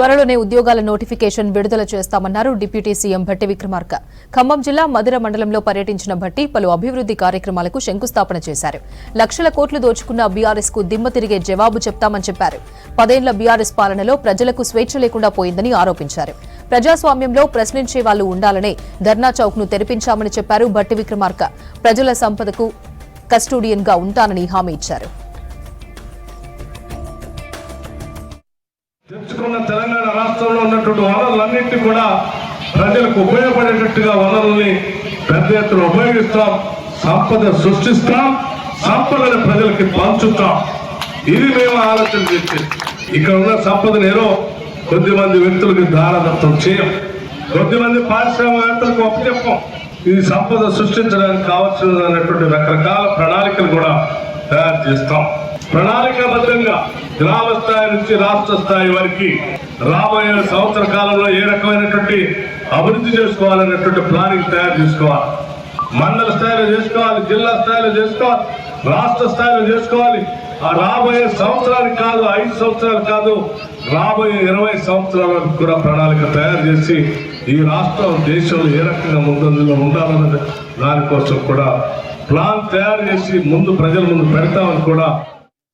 త్వరలోనే ఉద్యోగాల నోటిఫికేషన్ విడుదల చేస్తామన్నారు డిప్యూటీ సీఎం భట్టి విక్రమార్క. ఖమ్మం జిల్లా మధిర మండలంలో పర్యటించిన భట్టి పలు అభివృద్ది కార్యక్రమాలకు శంకుస్థాపన చేశారు. లక్షల కోట్లు దోచుకున్న బీఆర్ఎస్కు దిమ్మ తిరిగే జవాబు చెప్తామని చెప్పారు. పదేళ్ళ బీఆర్ఎస్ పాలనలో ప్రజలకు స్వేచ్ఛ లేకుండా పోయిందని ఆరోపించారు. ప్రజాస్వామ్యంలో ప్రశ్నించే వాళ్ళు ఉండాలనే ధర్నా చౌక్ను తెరిపించామని చెప్పారు భట్టి విక్రమార్క. ప్రజల సంపదకు కస్టోడియన్గా ఉంటానని హామీ ఇచ్చారు. తెచ్చుకున్న తెలంగాణ రాష్ట్రంలో ఉన్నటువంటి వనరులన్నింటినీ కూడా ప్రజలకు ఉపయోగపడేటట్టుగా వనరుల్ని పెద్ద ఎత్తున ఉపయోగిస్తాం. సంపద సృష్టిస్తాం. సంపదని ప్రజలకి పంచుతాం. ఇది మేము ఆలోచన చేసేది. ఇక్కడ ఉన్న సంపదను ఏదో కొద్దిమంది వ్యక్తులకి దారదత్వం చేయం. కొద్దిమంది పారిశ్రామికవేత్తలకు ఒప్పచెప్పం ఇది సంపద సృష్టించడానికి కావాల్సినటువంటి రకరకాల ప్రణాళికలు కూడా తయారు చేస్తాం. ప్రణాళికాబద్ధంగా గ్రామ స్థాయి నుంచి రాష్ట్ర స్థాయి వరకు రాబోయే సంవత్సర కాలంలో ఏ రకమైనటువంటి అభివృద్ధి చేసుకోవాలనేటువంటి ప్లానింగ్ తయారు చేసుకోవాలి. మండల స్థాయిలో చేసుకోవాలి జిల్లా స్థాయిలో చేసుకోవాలి రాష్ట్ర స్థాయిలో చేసుకోవాలి. ఆ రాబోయే సంవత్సరానికి కాదు ఐదు సంవత్సరాలు కాదు రాబోయే ఇరవై సంవత్సరాల వరకు కూడా ప్రణాళిక తయారు చేసి ఈ రాష్ట్రం దేశంలో ఏ రకంగా ముందంజలో ఉండాలన్నది దానికోసం కూడా ప్లాన్ తయారు చేసి ముందు ప్రజల ముందు పెడతామని కూడా